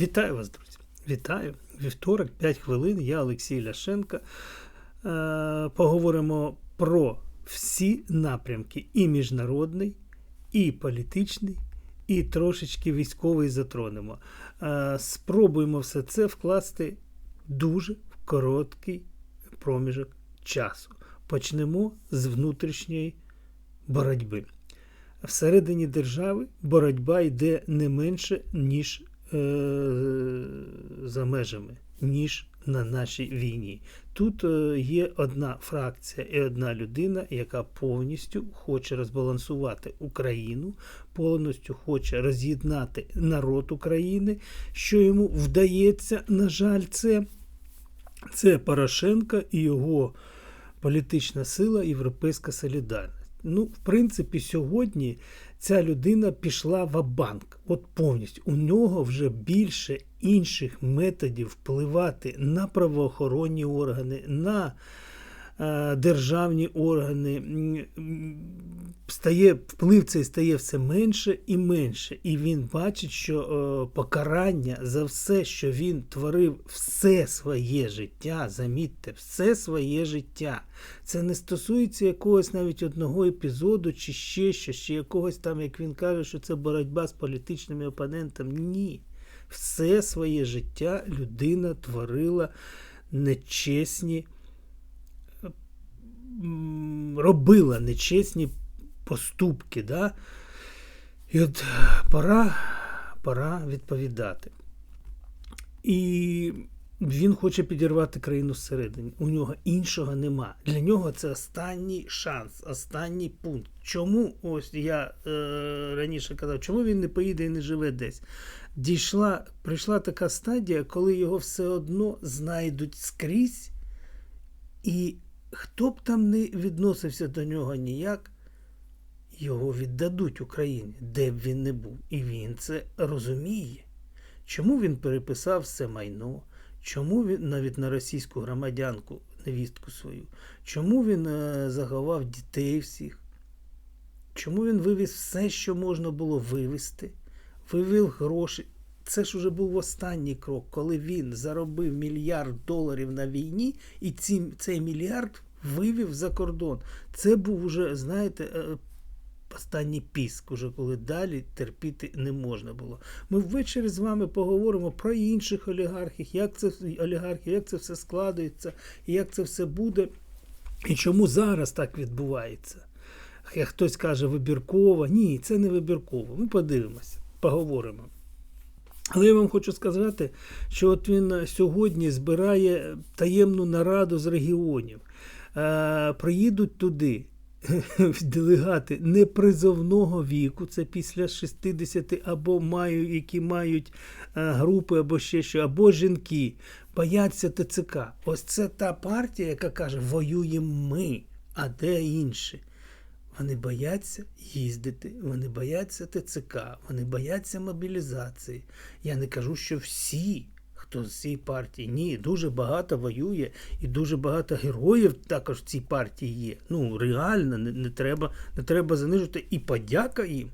Вітаю вас, друзі! Вітаю! Вівторок, 5 хвилин. Я Олексій Ляшенко. Е, Поговоримо про всі напрямки: і міжнародний, і політичний, і трошечки військовий затронемо. Е, Спробуємо все це вкласти дуже в короткий проміжок часу. Почнемо з внутрішньої боротьби. Всередині держави боротьба йде не менше, ніж за межами, ніж на нашій війні. Тут е, є одна фракція і одна людина, яка повністю хоче розбалансувати Україну, повністю хоче роз'єднати народ України. Що йому вдається, на жаль, це, це Порошенко і його політична сила Європейська Солідарність. Ну, в принципі, сьогодні ця людина пішла в банк От повністю. У нього вже більше інших методів впливати на правоохоронні органи, на державні органи. Стає, Вплив цей стає все менше і менше. І він бачить, що е, покарання за все, що він творив все своє життя, замітьте, все своє життя. Це не стосується якогось навіть одного епізоду, чи ще щось, чи якогось там, як він каже, що це боротьба з політичними опонентами. Ні. Все своє життя людина творила нечесні, робила нечесні поступки. Да? І от пора, пора відповідати. І він хоче підірвати країну зсередині. У нього іншого нема. Для нього це останній шанс, останній пункт. Чому ось я е, раніше казав, чому він не поїде і не живе десь? Дійшла, прийшла така стадія, коли його все одно знайдуть скрізь, і хто б там не відносився до нього ніяк, його віддадуть Україні, де б він не був. І він це розуміє. Чому він переписав все майно? Чому він навіть на російську громадянку, невістку свою? Чому він е, заховав дітей всіх? Чому він вивіз все, що можна було вивезти? Вивів гроші. Це ж уже був останній крок, коли він заробив мільярд доларів на війні, і ці, цей мільярд вивів за кордон. Це був уже, знаєте, е, останній піск, уже коли далі терпіти не можна було. Ми ввечері з вами поговоримо про інших олігархів, як це олігархів, як це все складається, як це все буде, і чому зараз так відбувається. Як хтось каже вибірково. Ні, це не вибірково. Ми подивимося, поговоримо. Але я вам хочу сказати, що от він сьогодні збирає таємну нараду з регіонів. Е, приїдуть туди делегати непризовного віку, це після 60 або мають, які мають е, групи, або ще що, або жінки, бояться ТЦК. Ось це та партія, яка каже, воюємо ми, а де інші. Вони бояться їздити, вони бояться ТЦК, вони бояться мобілізації. Я не кажу, що всі хто з цієї партії. Ні, дуже багато воює і дуже багато героїв також в цій партії є. Ну, реально, не, не треба не треба занижувати і подяка їм.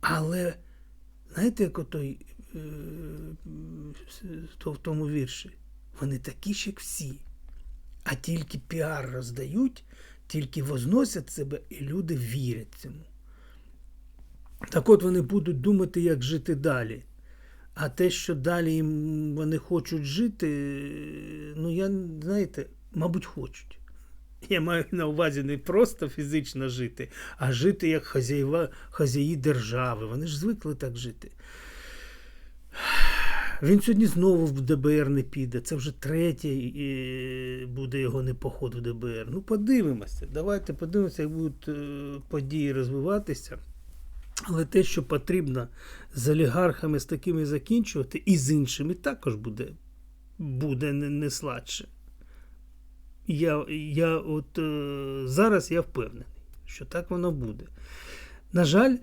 Але, знаєте, як отой е, в тому вірші, вони такі ж, як всі, а тільки піар роздають, тільки возносять себе, і люди вірять цьому. Так от вони будуть думати, як жити далі. А те, що далі їм вони хочуть жити, ну я знаєте, мабуть, хочуть. Я маю на увазі не просто фізично жити, а жити як хазяїва, хазяї держави. Вони ж звикли так жити. Він сьогодні знову в ДБР не піде. Це вже третій буде його непоход в ДБР. Ну, подивимося. Давайте подивимося, як будуть е, події розвиватися. Але те, що потрібно з олігархами з такими закінчувати, і з іншими також буде буде не, не сладше. Я я от е, зараз я впевнений, що так воно буде. На жаль,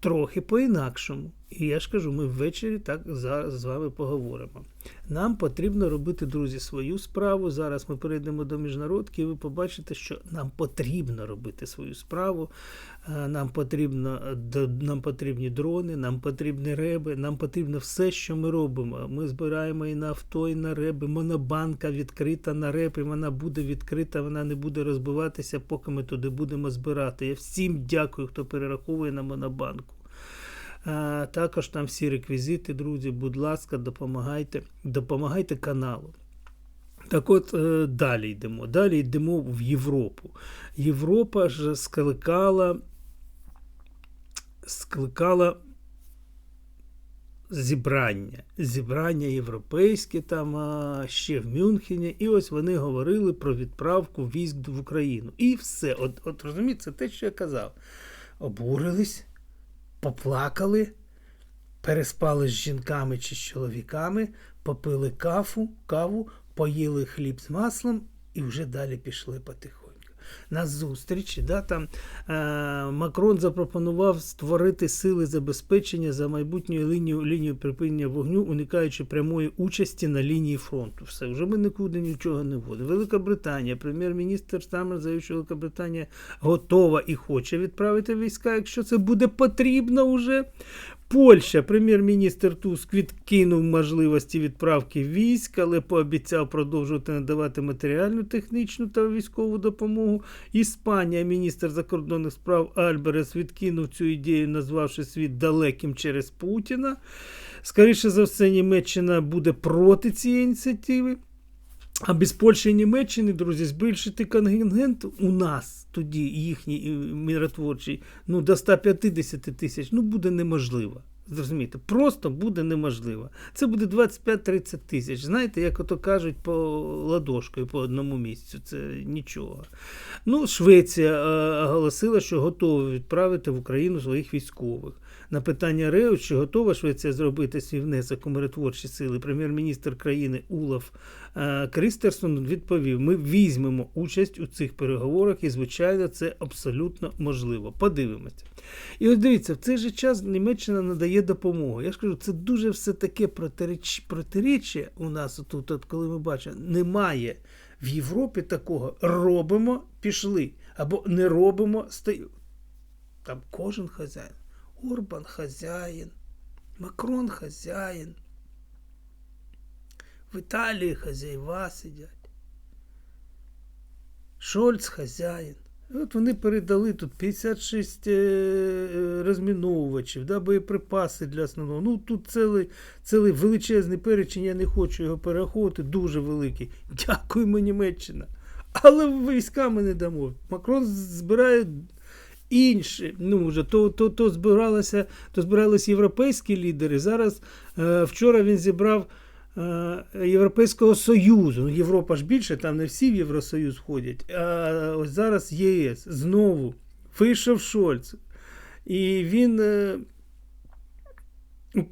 трохи по-інакшому. І я ж кажу, ми ввечері так зараз з вами поговоримо. Нам потрібно робити, друзі, свою справу. Зараз ми перейдемо до міжнародки, і ви побачите, що нам потрібно робити свою справу. Е, Нам потрібно д- нам потрібні дрони, нам потрібні реби, нам потрібно все, що ми робимо. Ми збираємо і на авто, і на реби. Монобанка відкрита на реп, і вона буде відкрита, вона не буде розбиватися, поки ми туди будемо збирати. Я всім дякую, хто перераховує на монобанку. Також там всі реквізити, друзі, будь ласка, допомагайте, допомагайте каналу. Так от е, далі йдемо. Далі йдемо в Європу. Європа ж скликала, скликала зібрання. Зібрання європейське там ще в Мюнхені. І ось вони говорили про відправку військ в Україну. І все. От, от розумієте, це те, що я казав. Обурились, поплакали, переспали з жінками чи з чоловіками, попили кафу, каву, поїли хліб з маслом і вже далі пішли потихоньку. На зустрічі, да, там е, Макрон запропонував створити сили забезпечення за майбутньою лінією лінію припинення вогню, уникаючи прямої участі на лінії фронту. Все, вже ми нікуди нічого не вводимо. Велика Британія, прем'єр-міністр Стамер заявив, що Велика Британія готова і хоче відправити війська, якщо це буде потрібно уже. Польща, прем'єр-міністр Туск відкинув можливості відправки військ, але пообіцяв продовжувати надавати матеріальну, технічну та військову допомогу. Іспанія, міністр закордонних справ Альберес відкинув цю ідею, назвавши світ далеким через Путіна. Скоріше за все, Німеччина буде проти цієї ініціативи. А без Польщі і Німеччини, друзі, збільшити контингент у нас тоді їхній е, миротворчий ну, до 150 тисяч ну, буде неможливо. Зрозумієте, просто буде неможливо. Це буде 25-30 тисяч. Знаєте, як ото кажуть, по ладошкою по одному місцю. Це нічого. Ну, Швеція е, оголосила, що готова відправити в Україну своїх військових. На питання Рео, чи готова Швеція зробити свій внесок у миротворчі сили, прем'єр-міністр країни Улаф е, Крістерсон відповів: ми візьмемо участь у цих переговорах, і, звичайно, це абсолютно можливо. Подивимося. І от дивіться, в цей же час Німеччина надає допомогу. Я ж кажу, це дуже все таке протиріч, протиріччя у нас тут, от коли ми бачимо, немає в Європі такого робимо, пішли, або не робимо, стою. Там кожен хазяїн. Орбан хазяїн, Макрон хазяїн. В Італії хазяїва сидять. Шольц хазяїн. І От вони передали тут 56 е, е, розміновувачів, да, боєприпаси для основного. Ну тут цілий, цілий величезний перечень, я не хочу його перераховувати, дуже великий. Дякуємо, Німеччина. Але війська ми не дамо. Макрон збирає інші. Ну, вже то, то, то збиралися, то збиралися європейські лідери. Зараз е, вчора він зібрав е, Європейського Союзу. Ну, Європа ж більше, там не всі в Євросоюз ходять. А ось зараз ЄС знову вийшов Шольц. І він е,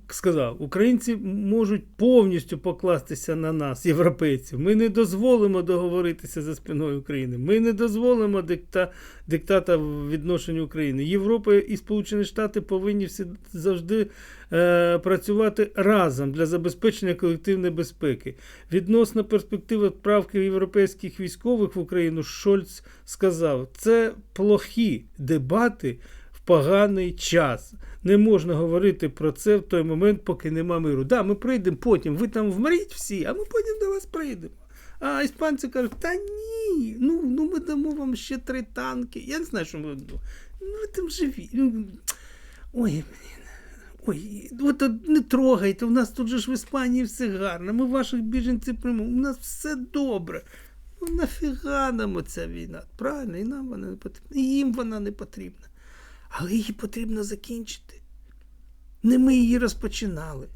сказав: українці можуть повністю покластися на нас, європейців. Ми не дозволимо договоритися за спиною України. Ми не дозволимо дикта, диктата в відношенні України. Європа і Сполучені Штати повинні всі завжди е, працювати разом для забезпечення колективної безпеки. Відносно перспективи відправки європейських військових в Україну, Шольц сказав: це плохі дебати поганий час. Не можна говорити про це в той момент, поки нема миру. Да, ми прийдемо потім. Ви там вмріть всі, а ми потім до вас прийдемо. А іспанці кажуть, та ні, ну, ну ми дамо вам ще три танки. Я не знаю, що ми. Ну, ви там живі. Ну, Ой, блін. Ой, от не трогайте, у нас тут же ж в Іспанії все гарно. Ми ваших біженців приймемо, у нас все добре. Ну нафіга нам оця війна? Правильно, і нам вона не потрібна, і їм вона не потрібна. Але її потрібно закінчити. Не ми її розпочинали.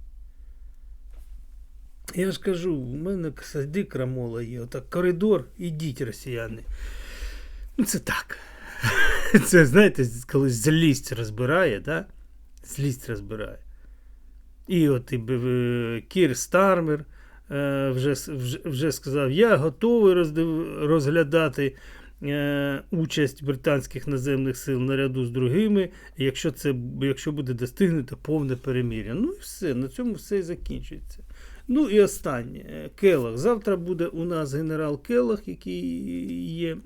Я ж кажу, у мене сади крамола є, отак коридор, ідіть, росіяни. Ну, це так. Це, знаєте, коли злість розбирає, да? злість розбирає. І от і, е, Кір Стармер е, вже, вже, вже сказав, я готовий розглядати участь британських наземних сил наряду з другими, якщо, це, якщо буде достигнуто повне перемір'я. Ну і все, на цьому все і закінчується. Ну і останнє. Е, Келах. Завтра буде у нас генерал Келах, який є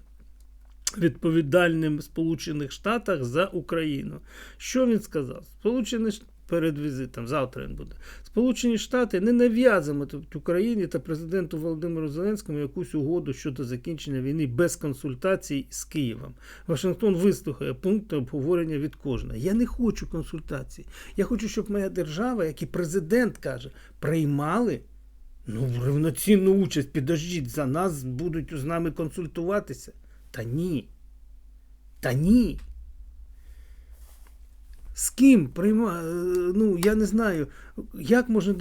відповідальним в Сполучених Штатах за Україну. Що він сказав? Сполучені перед візитом, завтра він буде. Сполучені Штати не нав'язуватимуть Україні та президенту Володимиру Зеленському якусь угоду щодо закінчення війни без консультацій з Києвом. Вашингтон вислухає пункти обговорення від кожного. Я не хочу консультацій. Я хочу, щоб моя держава, як і президент каже, приймали ну, рівноцінну участь. Підождіть, за нас будуть з нами консультуватися. Та ні. Та ні. З ким прийма... Ну, я не знаю, як можна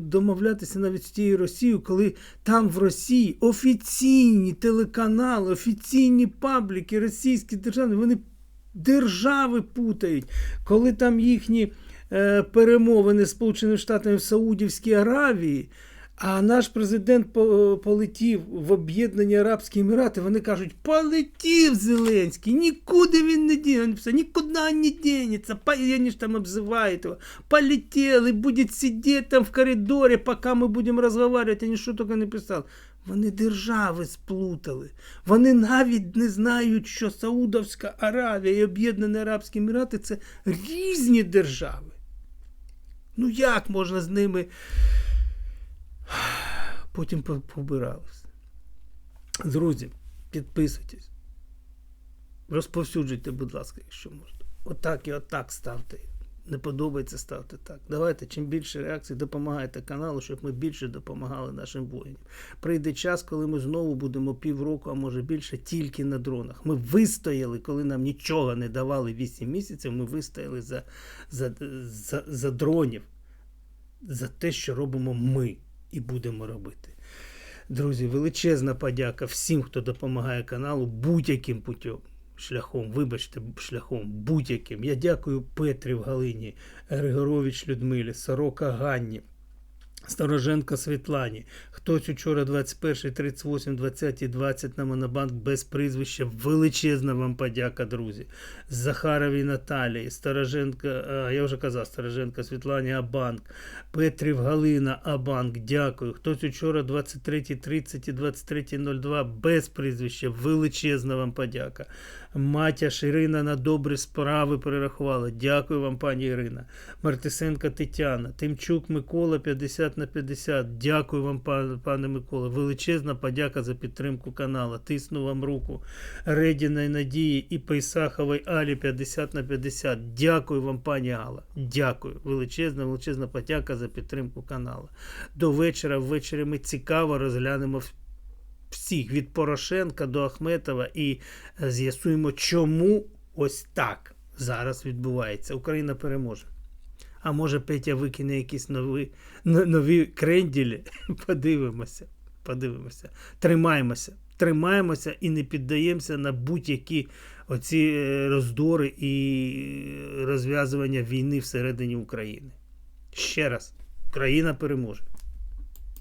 домовлятися навіть з тією Росією, коли там в Росії офіційні телеканали, офіційні пабліки, російські держави, вони держави путають, коли там їхні е, перемовини з Сполученими Штатами в Саудівській Аравії. А наш президент полетів в Об'єднані Арабські Емірати. Вони кажуть, полетів Зеленський, нікуди він не дінеться, нікуди не денеться. По- Они ж там обзывают его. Полетел и будет сидеть там в коридорі, поки ми будемо розмовляти. Они що тільки не писали. Вони держави сплутали. Вони навіть не знають, що Саудовська Аравія і Об'єднані Арабські Емірати це різні держави. Ну як можна з ними потім побиралися. Друзі, підписуйтесь. Розповсюджуйте, будь ласка, якщо можна. Отак і отак ставте. Не подобається, ставте так. Давайте, чим більше реакцій, допомагайте каналу, щоб ми більше допомагали нашим воїнам. Прийде час, коли ми знову будемо півроку, а може більше, тільки на дронах. Ми вистояли, коли нам нічого не давали 8 місяців. Ми вистояли за, за, за, за дронів, за те, що робимо ми і будемо робити. Друзі, величезна подяка всім, хто допомагає каналу будь-яким путем. Шляхом, вибачте, шляхом будь-яким. Я дякую Петрів Галині, Григорович Людмилі, Сорока Ганні, Стороженко Світлані. Хтось учора 21, 38, 20 і 20 на Монобанк без прізвища. Величезна вам подяка, друзі. Захаровій Наталії, Стороженко, я вже казав, Стороженко Світлані Абанк, Петрів Галина Абанк, дякую. Хтось учора 23, 30 і 23.02 без прізвища. Величезна вам подяка. Матяш Ірина на добрі справи перерахувала. Дякую вам, пані Ірина. Мартисенко Тетяна, Тимчук Микола 50 на 50. Дякую вам, пане, Микола. Величезна подяка за підтримку канала. Тисну вам руку. Редіної Надії і Пейсахової Алі 50 на 50. Дякую вам, пані Алла. Дякую. Величезна, величезна подяка за підтримку каналу. До вечора. Ввечері ми цікаво розглянемо всіх від Порошенка до Ахметова і е, з'ясуємо, чому ось так зараз відбувається. Україна переможе. А може Петя викине якісь нові, нові кренділі? Подивимося. Подивимося. Тримаємося. Тримаємося і не піддаємося на будь-які оці е, роздори і розв'язування війни всередині України. Ще раз, Україна переможе.